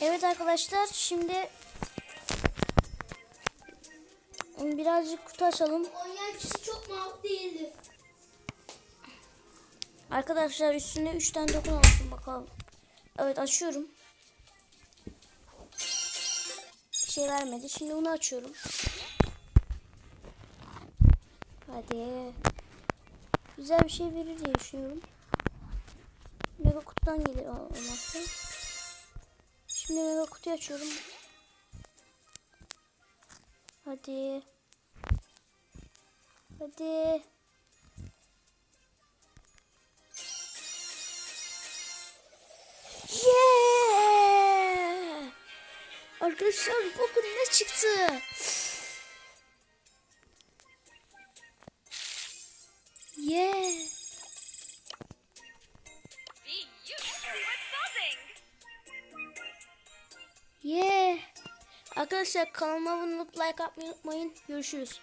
Evet arkadaşlar şimdi birazcık kutu açalım. Oynayan kişi çok mahvur değildi. Arkadaşlar üstüne 3 tane dokun olsun bakalım. Evet açıyorum. Bir şey vermedi. Şimdi bunu açıyorum. Hadi. Güzel bir şey verir diye düşünüyorum. Mega kutudan gelir olmazsa. Şimdi mega kutuyu açıyorum. Hadi. Hadi. Yeah! Arkadaşlar bakın ne çıktı. Yeah! Arkadaşlar kanalıma abone olup like atmayı unutmayın. Görüşürüz.